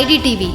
IDTV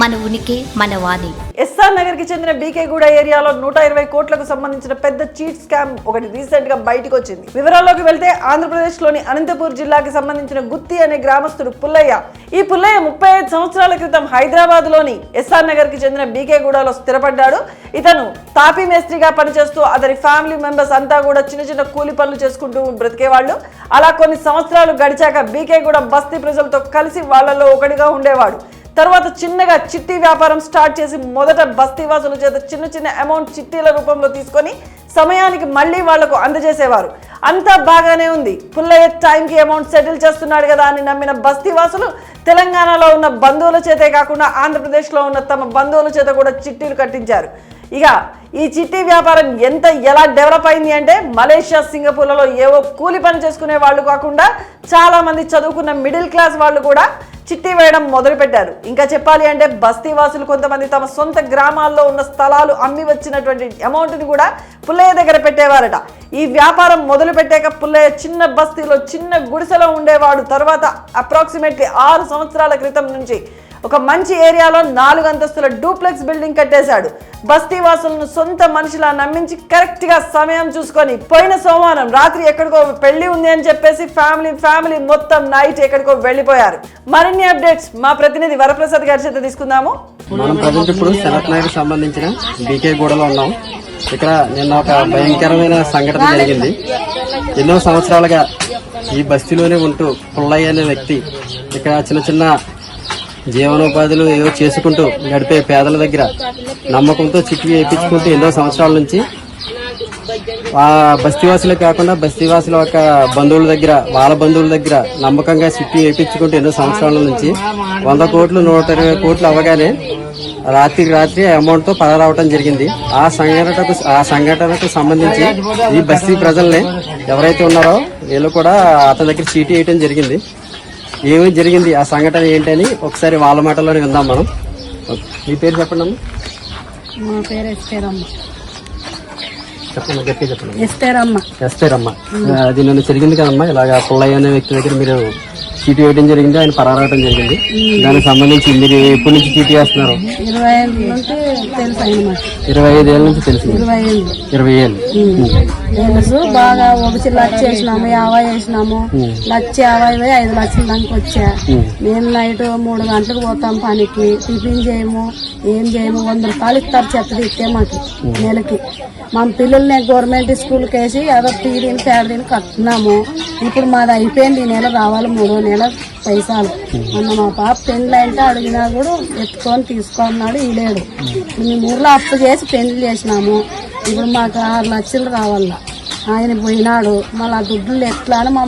మన ఉనికి మన వాణి. ఎస్ఆర్ నగర్కి చెందిన బీకేగూడ ఏరియాలో నూట ఇరవై కోట్లకు సంబంధించిన పెద్ద చీట్ స్కామ్ ఒకటి రీసెంట్గా బయటకు వచ్చింది వివరాల్లోకి వెళ్తే ఆంధ్రప్రదేశ్లోని అనంతపూర్ జిల్లాకి సంబంధించిన గుత్తి అనే గ్రామస్తుడు పుల్లయ్య. ఈ పుల్లయ్య ముప్పై ఐదు సంవత్సరాల క్రితం హైదరాబాద్లోని ఎస్ఆర్ నగర్కి చెందిన బీకేగూడలో స్థిరపడ్డాడు. ఇతను తాపీ మేస్త్రిగా పనిచేస్తూ అతని ఫ్యామిలీ మెంబర్స్ అంతా కూడా చిన్న చిన్న కూలి పనులు చేసుకుంటూ బ్రతికేవాళ్ళు. అలా కొన్ని సంవత్సరాలు గడిచాక బీకేగూడ బస్తీ ప్రజలతో కలిసి వాళ్ళలో ఒకటిగా ఉండేవాడు. తర్వాత చిన్నగా చిట్టి వ్యాపారం స్టార్ట్ చేసి మొదట బస్తీవాసుల చేత చిన్న చిన్న అమౌంట్ చిట్టీల రూపంలో తీసుకొని సమయానికి మళ్ళీ వాళ్ళకు అందజేసేవారు. అంతా బాగానే ఉంది. పుల్లయ్య టైంకి అమౌంట్ సెటిల్ చేస్తున్నాడు కదా అని నమ్మిన బస్తీవాసులు తెలంగాణలో ఉన్న బంధువుల చేతే కాకుండా ఆంధ్రప్రదేశ్లో ఉన్న తమ బంధువుల చేత కూడా చిట్టీలు కట్టించారు. ఇక ఈ చిట్టి వ్యాపారం ఎంత ఎలా డెవలప్ అయింది అంటే మలేషియా సింగపూర్లలో ఏవో కూలి పని చేసుకునే వాళ్ళు కాకుండా చాలామంది చదువుకున్న మిడిల్ క్లాస్ వాళ్ళు కూడా చిట్టి వేయడం మొదలుపెట్టారు. ఇంకా చెప్పాలి అంటే బస్తీ వాసులు కొంతమంది తమ సొంత గ్రామాల్లో ఉన్న స్థలాలు అమ్మి వచ్చినటువంటి అమౌంట్ని కూడా పుల్లయ్య దగ్గర పెట్టేవారట. ఈ వ్యాపారం మొదలు పెట్టాక పుల్లయ్య చిన్న బస్తీలో చిన్న గుడిసెలో ఉండేవాడు. తర్వాత అప్రాక్సిమేట్లీ ఆరు సంవత్సరాల క్రితం నుంచి ఒక మంచి ఏరియాలో నాలుగు అంతస్తుల డూప్లెక్స్ బిల్డింగ్ కట్టేశాడు. బస్తీ వాసులను సొంత మనిషిలా నమ్మించి కరెక్ట్గా సమయం చూసుకొని పోయిన సోమవారం రాత్రి ఎక్కడికో పెళ్ళి ఉంది అని చెప్పేసి ఫ్యామిలీ ఫ్యామిలీ మొత్తం నైట్ ఎక్కడికో వెళ్ళిపోయారు. మరిన్ని అప్డేట్స్ మా ప్రతినిధి వరప్రసాద్ గారి చేత తీసుకుందాము. మనం ప్రజెంట్ ఇప్పుడు శరత్ సంబంధించిన బీకే గూడలో ఉన్నాం. ఇక్కడ నిన్న ఒక భయంకరమైన సంఘటన జరిగింది. ఎన్నో సంవత్సరాలుగా ఈ బస్తీలోనే ఉంటూ పుల్లయ్య అనే వ్యక్తి ఇక్కడ చిన్న చిన్న జీవనోపాధులు ఏవో చేసుకుంటూ గడిపే పేదల దగ్గర నమ్మకంతో చిట్టి వేయించుకుంటూ ఎన్నో సంవత్సరాల నుంచి ఆ బస్తీవాసులే కాకుండా బస్తీవాసుల యొక్క బంధువుల దగ్గర వాళ్ళ బంధువుల దగ్గర నమ్మకంగా చిట్టి వేయించుకుంటూ ఎన్నో సంవత్సరాల నుంచి వంద కోట్లు నూట ఇరవై కోట్లు అవ్వగానే రాత్రికి రాత్రి అమౌంట్తో పదరావటం జరిగింది. ఆ సంఘటనకు ఆ సంఘటనకు సంబంధించి ఈ బస్తీ ప్రజల్ని ఎవరైతే ఉన్నారో వీళ్ళు కూడా అతని దగ్గర చీటీ వేయటం జరిగింది. ఏమేమి జరిగింది ఆ సంఘటన ఏంటని ఒకసారి వాళ్ళ మాటలోనే విందాం మనం. మీ పేరు చెప్పండి అమ్మా. మా పేరు ఎస్తేరమ్మ. చెప్పండి చెప్పండి. ఎస్తేరమ్మ. ఎస్తేరమ్మ. అది నన్ను జరిగింది కదమ్మా ఇలాగ పుల్లయ్య అనే వ్యక్తి దగ్గర మీరు చీటీ వేయడం జరిగింది ఆయన పరారవడం జరిగింది. దానికి సంబంధించి మీరు ఎప్పటి నుంచి చీటీ వేస్తున్నారు? ఇరవై ఐదు తెలుసు ఇరవై ఐదు ఏళ్ళ నుంచి తెలిసింది ఇరవై ఇరవై ఏళ్ళు. తెలుసు బాగా ఒకటి లక్ష వేసినాము యాభై వేసినాము. లక్ష యాభై పోయి ఐదు లక్షల దానికి వచ్చా. మేము నైట్ మూడు గంటలకు పోతాం పనికి టిఫిన్ చేయము ఏం చేయము వంద రూపాయలు ఇస్తారు చెత్త ఇస్తే మాకు నెలకి. మా పిల్లల్ని గవర్నమెంట్ స్కూల్కి వేసి ఏదో తీరిని తేడని కట్టున్నాము ఇప్పుడు మాది అయిపోయింది ఈ నెల రావాలి మూడో నెల. పైసలు. మొన్న మా పాప పెళ్ళి అంటే అడిగినా కూడా ఎత్తుకొని తీసుకున్నాడు ఇలేడు మేము ఊర్లో అప్పు చేసి పెళ్ళి చేసినాము. ఇప్పుడు మాకు ఆరు లక్షలు రావాల. ఆయన పోయినాడు. మళ్ళీ ఆ దుడ్డులు ఎట్లా అని మా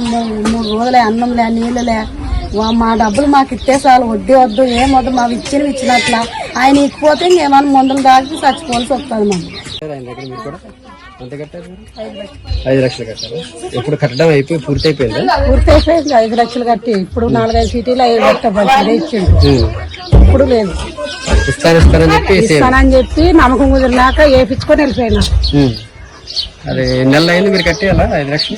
మూడు రోజులే అన్నంలే నీళ్ళలే లే. మా డబ్బులు మాకు ఇచ్చేసాలు వడ్డీ వద్దు ఏం వద్దు మాకు ఇచ్చినవి ఇచ్చినట్లా. ఆయన ఇకపోతే ఇంకేమైనా మందులు దాకి చచ్చిపోవాల్సి వస్తుంది మమ్మల్ని ఎంత కట్టారు? ఐదు లక్షలు కట్టారు. ఎప్పుడు కట్టడం అయిపోయి పూర్తి అయిపోయిందా పూర్తి అయిపోయింది ఐదు లక్షలు కట్టి ఇప్పుడు నాలుగైదు సిటీలు ఐదు లక్షలు ఇచ్చిండు ఇప్పుడు లేదు. ఇస్తాను ఇస్తానని చెప్పి. ఇస్తానని చెప్పి నమ్మకం కుదిరినాక వేపించుకొని వెళ్ళిపోయినా. అది ఎన్ని నెలలు అయింది మీరు కట్టేయాలా? ఐదు లక్షలు?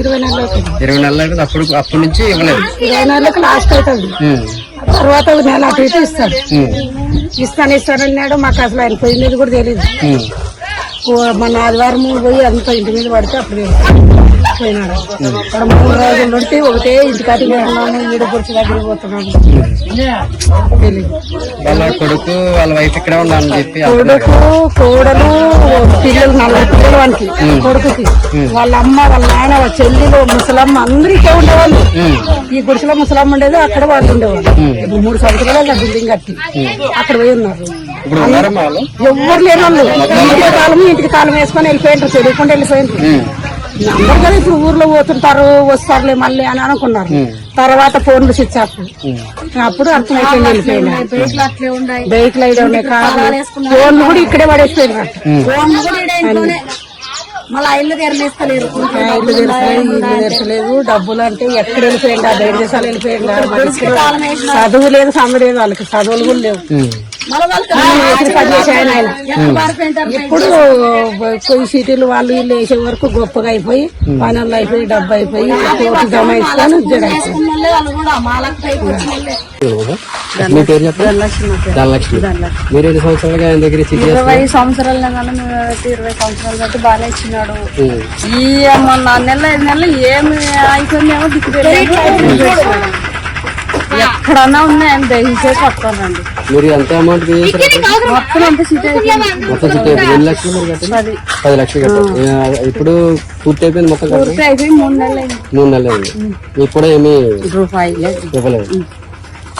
ఇరవై నెలలు అవుతుంది. ఇరవై నెలలు అయింది అప్పుడు అప్పటి నుంచి ఇవ్వలేదు. ఇరవై నెలలకు లాస్ట్ అవుతుంది. తర్వాత నెల అటు ఇస్తాడు ఉమ్. ఇస్తాను ఇస్తానన్నాడు మాకు అసలు ఆయన పోయినది కూడా తెలియదు. మన ఆదివారం పోయి అంత ఇంటి మీద పడితే అప్పుడు పోయినాడు. ఇక్కడ మూడు రోజులు ఉంటే ఒకటే ఇంటికాటి పోతున్నాను ఈడ పొడిచి దగ్గర పోతున్నాను. వాళ్ళ కొడుకు వాళ్ళ వైఫ్ ఇక్కడ ఉండాలని చెప్పి కొడుకు కోడలు పిల్లలు నలుగురు పిల్లలు వానికి కొడుకుకి. వాళ్ళ అమ్మ వాళ్ళ నాయన వాళ్ళ చెల్లెలు ముసలమ్మ అందరూ ఇక్కడే ఉండేవాళ్ళు ఈ గుడిసెలో ముసలమ్మ ఉండేది అక్కడ వాళ్ళు ఉండేవాళ్ళు. ఇప్పుడు మూడు సంవత్సరాలు బిల్డింగ్ కట్టి అక్కడ పోయి ఉన్నారు. ఎవ్వరు లేని వాళ్ళు ఇంటికి తాళం ఇంటికి తాళం వేసుకొని వెళ్ళిపోయింటారు తెలియకుండా వెళ్ళిపోయింటారు అందరు కదా ఇప్పుడు ఊర్లో పోతుంటారు వస్తారులే మళ్ళీ అని అనుకున్నారు. తర్వాత ఫోన్లు స్విచ్ ఆఫ్. అప్పుడు అర్థమైపోయింది వెళ్ళిపోయినా. బైక్లు అయితే ఉన్నాయి. కార్లు ఫోన్లు కూడా ఇక్కడే పడేసిపోయినారు. మళ్ళీ ఇల్లు తెరలేస్తలేరు ఆ ఇల్లు తెరచలేదు ఇల్లు తెరచలేదు డబ్బులు అంటే ఎక్కడ వెళ్ళిపోయింది బయట దేశాలు వెళ్ళిపోయింది చదువు లేదు సందు లేదు వాళ్ళకి చదువులు కూడా లేవు. ఇప్పుడు కొన్ని సిటీలు వాళ్ళు వీళ్ళు వేసే వరకు గొప్పగా అయిపోయి పనులు అయిపోయి డబ్బు అయిపోయి ఉద్యోగం అయిపోయింది. మీ పేరు చెప్పండి. ధనలక్ష్మి మీరు ఎన్ని సంవత్సరాలుగా ఆయన దగ్గర ఇరవై సంవత్సరాలు ఇరవై సంవత్సరాలు బట్టి బాగానే ఇచ్చినాడు. ఈ మొన్న నెల ఐదు నెలలు ఏమి అయిపోయిందేమో దిక్కు. ఎక్కడన్నా ఉన్నాయని దయచేసి పట్టుకోనండి మీరు ఎంత అమౌంట్ పే చేశారు? మొత్తం అంతా సీట్ మొత్తం చిట్ అయిపోయింది. ఎన్ని లక్షలు మీరు కట్టారు? పది. లక్షలు కట్టారు. ఇప్పుడు పూర్తి అయిపోయింది మొత్తం కట్టారు పూర్తి అయిపోయి మూడు నెలలు అయింది. మూడు నెలలు అయింది. మీకు కూడా ఏమీ రూపాయి లేదు ఇవ్వలేదు.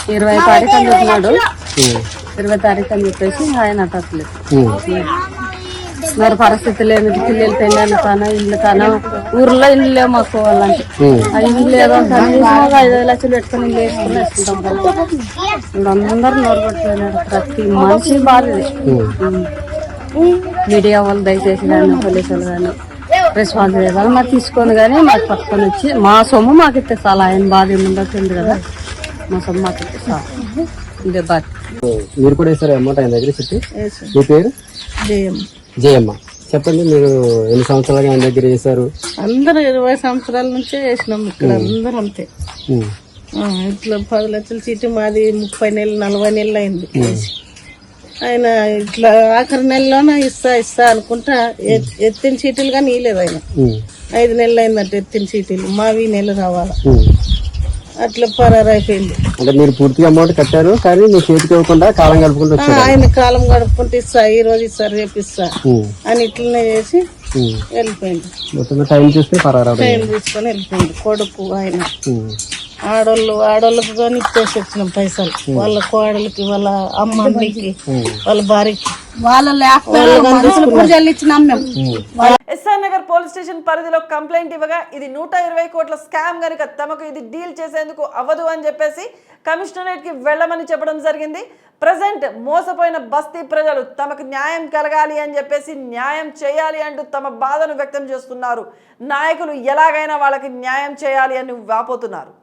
ఇరవై తారీఖు అని చెప్పినాడు. ఉమ్. ఇరవై తారీఖు అని చెప్పేసి ఆయన అట్టట్లేదు. ఉమ్. మరి పరిస్థితి లేదు. పిల్లలు పెళ్ళాలి కానా ఇల్లు కానా ఊర్లో ఇల్లు లేవు మాకు వాళ్ళంటే. ఆ ఇల్లు లేదో కనీసం ఐదు లక్షలు పెట్టుకుని ఇల్లు వేసుకుని వేసుకుంటాం కదా. ఇప్పుడు అందరూ నోరు పట్టుకున్నాడు ప్రతి మనిషి బాధ ఇది. మీడియా వాళ్ళు దయచేసి కానీ పోలీసులు కానీ రెస్పాన్స్ చేయాలి మాకు తీసుకొని కానీ మాకు పట్టుకొని వచ్చి మా సొమ్ము మాకు ఇస్తే చాలా. ఆయన బాధ ఏముందో తెలియదు కదా. మా సొమ్ము మాకు ఇస్తే చాలు. ఇదే బాధ మీరు కూడా వేసారు అమౌంట్ ఆయన దగ్గర చిట్టి మీ పేరు? జయమ్మ. చెప్పండి మీరు ఎన్ని సంవత్సరాలుగా ఆయన దగ్గర వేశారు అందరూ ఇరవై సంవత్సరాల నుంచే వేసినాం ఇక్కడ అందరూ అంతే. ఇట్లా పది లక్షల సీటు మాది ముప్పై నెలలు నలభై నెలలు అయింది. ఆయన ఇట్లా ఆఖరి నెలలోనే ఇస్తా ఇస్తా అనుకుంటా ఎత్- ఎత్తిన సీటులు కానీ ఇయలేదు ఆయన. ఐదు నెలలు అయిందంట ఎత్తిన సీటులు మావి నెల రావాలా. అట్లా పరారైపోయింది అంటే మీరు పూర్తిగా అమౌంట్ కట్టారు కానీ మీ చేతికి ఇవ్వకుండా కాలం గడుపుకుంటూ వచ్చారు. ఆయన కాలం గడుపుకుంటే ఇస్తా ఈ రోజు ఇస్తా రేపు ఇస్తా. అని ఇట్లనే చేసి. వెళ్ళిపోయింది. మొత్తం టైం చూస్తే పరారాడు ట్రైన్ తీసుకొని వెళ్ళిపోయింది. కొడుకు ఆయన. ఆడోళ్ళు ఆడోళ్ళకి కానీ ఇచ్చేసి వచ్చినాం పైసలు. వాళ్ళ కోడలికి వాళ్ళ అమ్మకి వాళ్ళ భార్యకి. వాళ్ళ లేకపోతే ఇచ్చినాం మేము. పోలీస్ స్టేషన్ పరిధిలో కంప్లైంట్ ఇవ్వగా ఇది నూట ఇరవై కోట్ల స్కామ్ కనుక తమకు ఇది డీల్ చేసేందుకు అవ్వదు అని చెప్పేసి కమిషనరేట్కి వెళ్ళమని చెప్పడం జరిగింది. ప్రజెంట్ మోసపోయిన బస్తీ ప్రజలు తమకు న్యాయం కలగాలి అని చెప్పేసి న్యాయం చేయాలి అంటూ తమ బాధను వ్యక్తం చేస్తున్నారు. నాయకులు ఎలాగైనా వాళ్ళకి న్యాయం చేయాలి అని వాపోతున్నారు.